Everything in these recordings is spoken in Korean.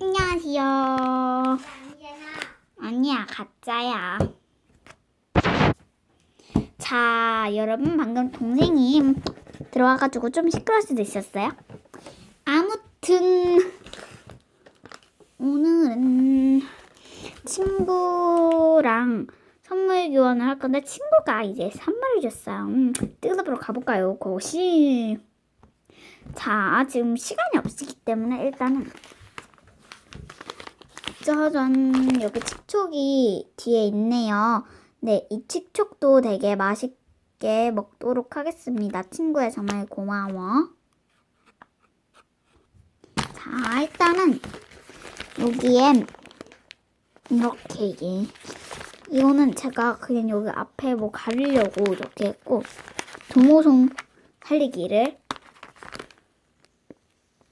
안녕하세요. 아니야, 가짜야. 자, 여러분, 방금 동생이 들어와가지고 좀 시끄러울 수도 있었어요. 아무튼, 오늘은 친구랑 선물 교환을 할 건데, 친구가 이제 선물을 줬어요. 음, 뜯어보러 가볼까요, 고시? 자, 지금 시간이 없기 때문에 일단은 짜잔 여기 칙촉이 뒤에 있네요. 네, 이 칙촉도 되게 맛있게 먹도록 하겠습니다. 친구야 정말 고마워. 자, 일단은 여기에 이렇게 이게 이거는 제가 그냥 여기 앞에 뭐 가리려고 이렇게 했고 도모송 살리기를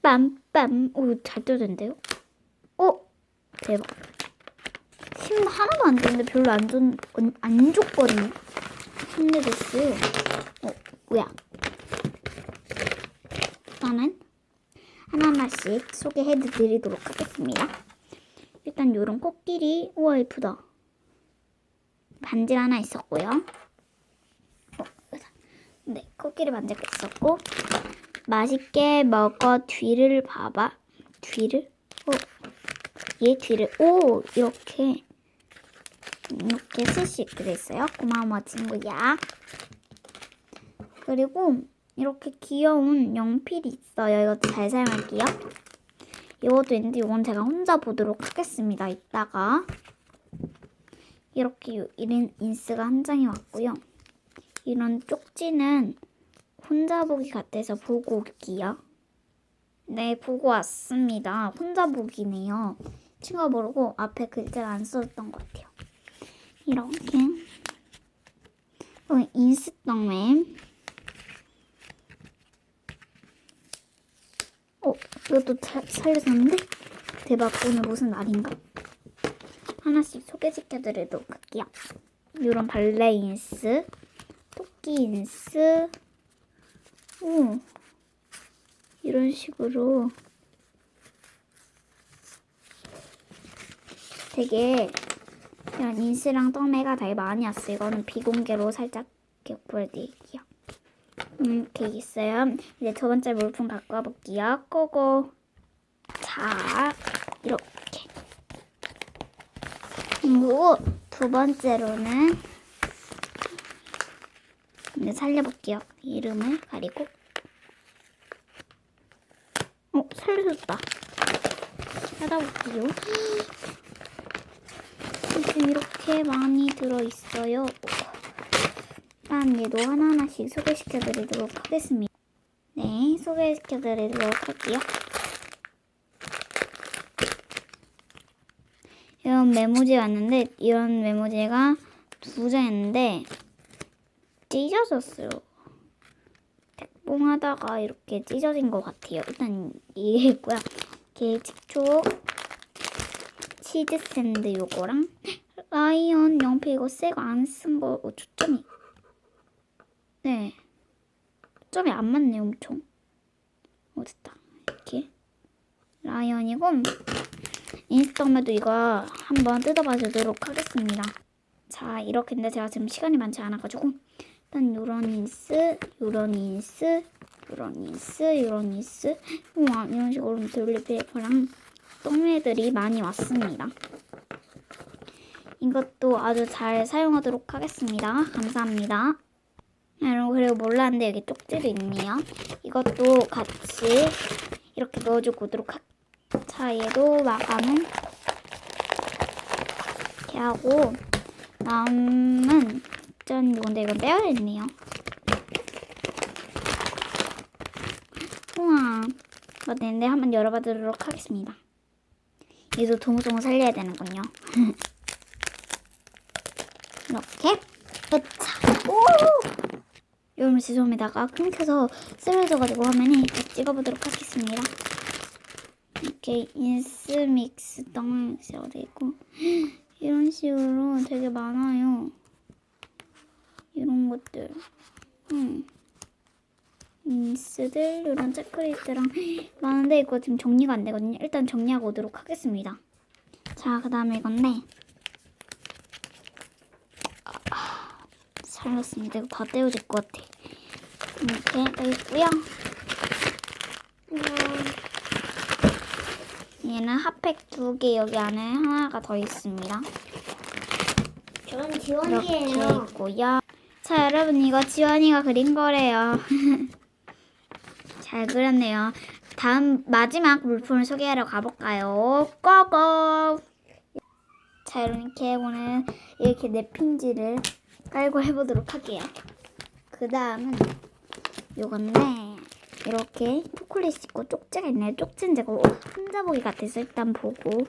빰빰 오잘 떠진데요? 어? 대박. 힘 하나도 안 되는데 별로 안, 좋, 안 좋거든요. 힘내됐어요. 어, 뭐야. 일단은 하나하나씩 소개해드리도록 하겠습니다. 일단 요런 코끼리, 우와 예쁘다. 반지가 하나 있었고요. 어. 네, 코끼리 반지가 있었고 맛있게 먹어 뒤를 봐봐. 뒤를? 어, 얘 뒤를 오 이렇게 이렇게 쓸 수 있게 됐어요. 고마워 친구야. 그리고 이렇게 귀여운 연필이 있어요. 이것도 잘 사용할게요. 이것도 있는데 이건 제가 혼자 보도록 하겠습니다. 이따가 이렇게 이런 인스가 한 장이 왔고요. 이런 쪽지는 혼자 보기 같아서 보고 올게요. 네, 보고 왔습니다. 혼자 보기네요. 친구가 모르고 앞에 글자를 안 써줬던 것 같아요. 이렇게 어, 인스떡맨 어, 이것도 잘 살려줬는데? 대박, 오늘 무슨 날인가? 하나씩 소개시켜드리도록 할게요. 이런 발레 인스, 토끼 인스, 오, 이런 식으로 되게 이런 인스랑 떡매가 되게 많이 왔어요. 이거는 비공개로 살짝 이렇게 보여드릴게요. 음, 이렇게 있어요. 이제 두 번째 물품 갖고 와볼게요. 고고. 자, 이렇게. 그리고 두 번째로는 이제 살려볼게요. 이름을 가리고. 어, 살려줬다. 찾아볼게요. 지금 이렇게 많이 들어있어요. 일단 얘도 하나하나씩 소개시켜드리도록 하겠습니다. 네, 소개시켜드리도록 할게요. 이런 메모지 왔는데 이런 메모지가 두 장이었는데 찢어졌어요. 택봉하다가 이렇게 찢어진 것 같아요. 일단 이게 있고요. 이렇게 직촉 치즈 샌드 요거랑 라이언 연필 이거 새거 안 쓴 거 어, 초점이 네. 초점이 안 맞네 엄청. 어 됐다. 이렇게. 라이언이고 인스타그램에도 이거 한번 뜯어봐 주도록 하겠습니다. 자 이렇게 인데 제가 지금 시간이 많지 않아가지고. 일단 요런 인스 요런 인스 요런 인스 요런 인스. 우와 이런 식으로 돌리 페이퍼랑 똥매들이 많이 왔습니다. 이것도 아주 잘 사용하도록 하겠습니다. 감사합니다. 여러분 그리고 몰랐는데 여기 쪽지도 있네요. 이것도 같이 이렇게 넣어주고 오도록 하... 자 얘도 마감은 이렇게 하고 다음은 짠 이건데 이건 떼어야겠네요. 우와 이거 되는데 한번 열어보도록 하겠습니다. 얘도 동성을 살려야 되는군요. 이렇게 으차 오 여러분 죄송합니다가 끊겨서 쓰러져가지고 화면이 찍어보도록 하겠습니다. 이렇게 인스믹스 되어 있고 이런 식으로 되게 많아요. 이런 것들. 음. 인스들 이런 체크리스트랑 많은데 이거 지금 정리가 안 되거든요. 일단 정리하고 오도록 하겠습니다. 자, 그 다음에 이건데 아, 살렸습니다. 이거 다 떼어질 것 같아. 이렇게 떼있고요. 얘는 핫팩 두 개 여기 안에 하나가 더 있습니다. 이렇게 지원이에요. 있고요. 자, 여러분 이거 지원이가 그린 거래요. 잘 그렸네요. 다음 마지막 물품을 소개하러 가볼까요? 고고! 자, 이렇게 오늘 이렇게 냅핀지를 깔고 해보도록 할게요. 그 다음은 요건데 이렇게 초콜릿 있고 쪽지가 있네요. 쪽지는 제가 혼자 보기 같아서 일단 보고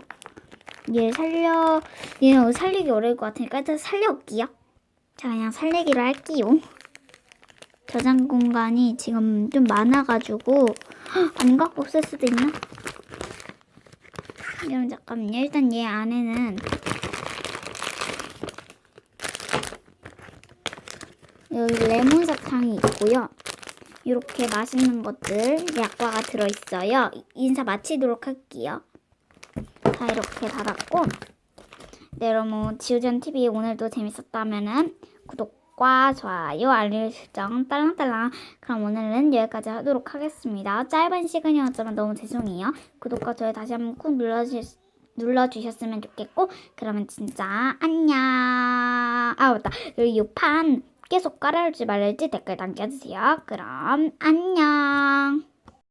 얘 살려 얘는 살리기 어려울 것 같으니까 일단 살려올게요. 자 그냥 살리기로 할게요. 저장 공간이 지금 좀 많아가지고 헉, 아닌가? 없을 수도 있나? 여러분 잠깐만요. 일단 얘 안에는 여기 레몬 사탕이 있고요. 이렇게 맛있는 것들 약과가 들어있어요. 인사 마치도록 할게요. 자 이렇게 닫았고 네, 여러분 지우전 TV 오늘도 재밌었다면은 구독 과 좋아요, 알림 설정 딸랑딸랑 그럼 오늘은 여기까지 하도록 하겠습니다. 짧은 시간이었지만 너무 죄송해요. 구독과 좋아요 다시 한번 꾹 눌러주, 눌러주셨으면 좋겠고 그러면 진짜 안녕. 아 맞다. 여기 이판 계속 깔아줄지 말을지 댓글 남겨주세요. 그럼 안녕.